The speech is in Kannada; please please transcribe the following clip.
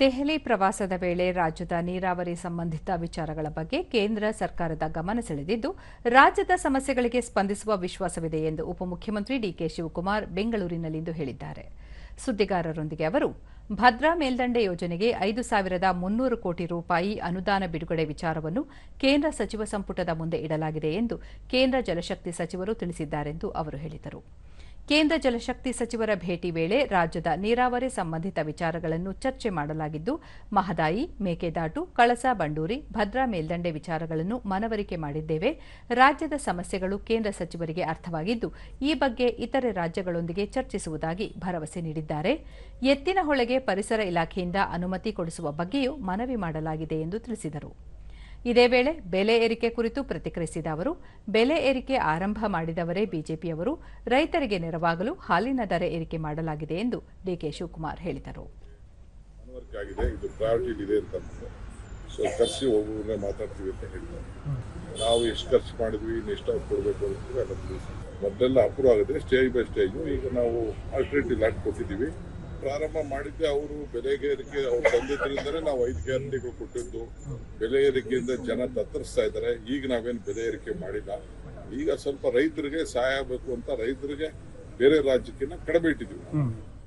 ದೆಹಲಿ ಪ್ರವಾಸದ ವೇಳೆ ರಾಜ್ಯದ ನೀರಾವರಿ ಸಂಬಂಧಿತ ವಿಚಾರಗಳ ಬಗ್ಗೆ ಕೇಂದ್ರ ಸರ್ಕಾರದ ಗಮನ ಸೆಳೆದಿದ್ದು, ರಾಜ್ಯದ ಸಮಸ್ಯೆಗಳಿಗೆ ಸ್ಪಂದಿಸುವ ವಿಶ್ವಾಸವಿದೆ ಎಂದು ಉಪಮುಖ್ಯಮಂತ್ರಿ ಡಿಕೆ ಶಿವಕುಮಾರ್ ಬೆಂಗಳೂರಿನಲ್ಲಿಂದು ಹೇಳಿದ್ದಾರೆ. ಸುದ್ದಿಗಾರರೊಂದಿಗೆ ಅವರು, ಭದ್ರಾ ಮೇಲ್ದಂಡೆ ಯೋಜನೆಗೆ ಐದು ಸಾವಿರದ ಮುನ್ನೂರು ಕೋಟಿ ರೂಪಾಯಿ ಅನುದಾನ ಬಿಡುಗಡೆ ವಿಚಾರವನ್ನು ಕೇಂದ್ರ ಸಚಿವ ಸಂಪುಟದ ಮುಂದೆ ಇಡಲಾಗಿದೆ ಎಂದು ಕೇಂದ್ರ ಜಲಶಕ್ತಿ ಸಚಿವರು ತಿಳಿಸಿದ್ದಾರೆಂದು ಅವರು ಹೇಳಿದರು. ಕೇಂದ್ರ ಜಲಶಕ್ತಿ ಸಚಿವರ ಭೇಟಿ ವೇಳೆ ರಾಜ್ಯದ ನೀರಾವರಿ ಸಂಬಂಧಿತ ವಿಚಾರಗಳನ್ನು ಚರ್ಚೆ ಮಾಡಲಾಗಿದ್ದು, ಮಹದಾಯಿ, ಮೇಕೆದಾಟು, ಕಳಸಾ ಬಂಡೂರಿ, ಭದ್ರಾ ಮೇಲ್ದಂಡೆ ವಿಚಾರಗಳನ್ನು ಮನವರಿಕೆ ಮಾಡಿದ್ದೇವೆ. ರಾಜ್ಯದ ಸಮಸ್ಯೆಗಳು ಕೇಂದ್ರ ಸಚಿವರಿಗೆ ಅರ್ಥವಾಗಿದ್ದು, ಈ ಬಗ್ಗೆ ಇತರೆ ರಾಜ್ಯಗಳೊಂದಿಗೆ ಚರ್ಚಿಸುವುದಾಗಿ ಭರವಸೆ ನೀಡಿದ್ದಾರೆ. ಎತ್ತಿನಹೊಳೆಗೆ ಪರಿಸರ ಇಲಾಖೆಯಿಂದ ಅನುಮತಿ ಕೊಡಿಸುವ ಬಗ್ಗೆಯೂ ಮನವಿ ಮಾಡಲಾಗಿದೆ ಎಂದು ತಿಳಿಸಿದರು. ಇದೇ ವೇಳೆ ಬೆಲೆ ಏರಿಕೆ ಕುರಿತು ಪ್ರತಿಕ್ರಿಯಿಸಿದ ಅವರು, ಬೆಲೆ ಏರಿಕೆ ಆರಂಭ ಮಾಡಿದವರೇ ಬಿಜೆಪಿಯವರು, ರೈತರಿಗೆ ನೆರವಾಗಲು ಹಾಲಿನ ದರ ಏರಿಕೆ ಮಾಡಲಾಗಿದೆ ಎಂದು ಡಿಕೆ ಶಿವಕುಮಾರ್ ಹೇಳಿದರು. ಒಬ್ಬೊಬ್ಬರನ್ನೇ ಮಾತಾಡ್ತೀವಿ ಅಂತ ನಾವು ಎಷ್ಟು ಖರ್ಚು ಮಾಡಿದ್ವಿ, ಇನ್ನು ಎಷ್ಟು ಕೊಡಬೇಕು ಅಂತೀವಿ ಮೊದಲೆಲ್ಲ ಅಪ್ರೂವ್ ಆಗಿದೆ ಸ್ಟೇಜ್ ಬೈ ಸ್ಟೇಜು. ಈಗ ನಾವು ಆಲ್ಟರ್ನೇಟಿವ್ ಲ್ಯಾಂಡ್ ಕೊಟ್ಟಿದ್ದೀವಿ. ಪ್ರಾರಂಭ ಮಾಡಿದ್ದೆ, ಅವರು ಬೆಲೆ ಏರಿಕೆ ಅವ್ರು ತಂದಿದ್ರಿಂದಲೇ ನಾವು ಐದು ಗ್ಯಾರಂಟಿಗಳು ಕೊಟ್ಟಿದ್ದು. ಬೆಲೆ ಏರಿಕೆಯಿಂದ ಜನ ತತ್ತರಿಸ್ತಾ ಇದ್ದಾರೆ. ಈಗ ನಾವೇನು ಬೆಲೆ ಏರಿಕೆ ಮಾಡಿಲ್ಲ. ಈಗ ಸ್ವಲ್ಪ ರೈತರಿಗೆ ಸಹಾಯ ಆಗಬೇಕು ಅಂತ ರೈತರಿಗೆ ಬೇರೆ ರಾಜ್ಯಕ್ಕಿಂತ ಕಡಿಮೆ ಇಟ್ಟಿದ್ದೀವಿ.